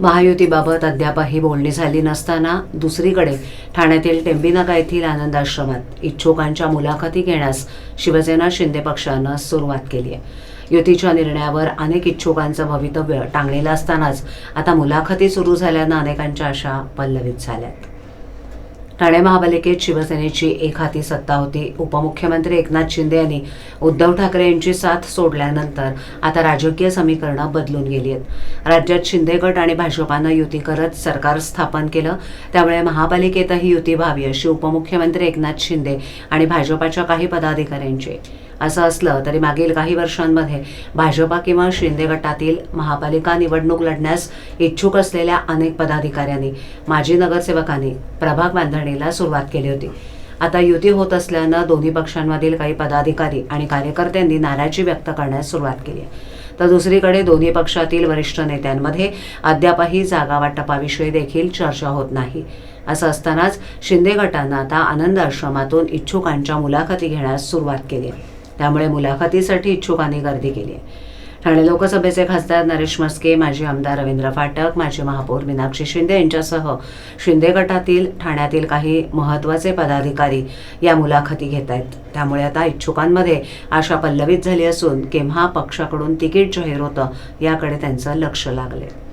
महायुतीबाबत अद्यापही बोलणी झाली नसताना दुसरीकडे ठाण्यातील टेंबिनाका येथील आनंद आश्रमात इच्छुकांच्या मुलाखती घेण्यास शिवसेना शिंदे पक्षानं सुरुवात केली आहे. युतीच्या निर्णयावर अनेक इच्छुकांचं भवितव्य टांगलेलं असतानाच आता मुलाखती सुरू झाल्यानं अनेकांच्या आशा पल्लवित झाल्यात. ठाणे महापालिकेत शिवसेनेची एक हाती सत्ता होती. उपमुख्यमंत्री एकनाथ शिंदे यांनी उद्धव ठाकरे यांची साथ सोडल्यानंतर आता राजकीय समीकरणं बदलून गेली आहेत राज्यात शिंदे गट आणि भाजपानं युती करत सरकार स्थापन केलं त्यामुळे महापालिकेतही युती व्हावी अशी उपमुख्यमंत्री एकनाथ शिंदे आणि भाजपाच्या काही पदाधिकाऱ्यांची असं असलं तरी मागील काही वर्षांमध्ये भाजपा किंवा शिंदे गटातील महापालिका निवडणूक लढण्यास इच्छुक असलेल्या अनेक पदाधिकाऱ्यांनी माजी नगरसेवकांनी प्रभाग बांधणीला सुरुवात केली होती. आता युती होत असल्यानं दोन्ही पक्षांमधील काही पदाधिकारी आणि कार्यकर्त्यांनी नाराजी व्यक्त करण्यास सुरुवात केली आहे. तर दुसरीकडे दोन्ही पक्षातील वरिष्ठ नेत्यांमध्ये अद्यापही जागा वाटपाविषयी देखील चर्चा होत नाही. असं असतानाच शिंदे गटांना आता आनंद आश्रमातून इच्छुकांच्या मुलाखती घेण्यास सुरुवात केली आहे. त्यामुळे मुलाखतीसाठी इच्छुकांनी गर्दी केली आहे. ठाणे लोकसभेचे खासदार नरेश मस्के माजी आमदार रवींद्र फाटक माजी महापौर मीनाक्षी शिंदे यांच्यासह शिंदे गटातील ठाण्यातील काही महत्त्वाचे पदाधिकारी या मुलाखती घेत आहेत. त्यामुळे आता इच्छुकांमध्ये आशा पल्लवित झाली असून केव्हा पक्षाकडून तिकीट जाहीर होतं याकडे त्यांचं लक्ष लागले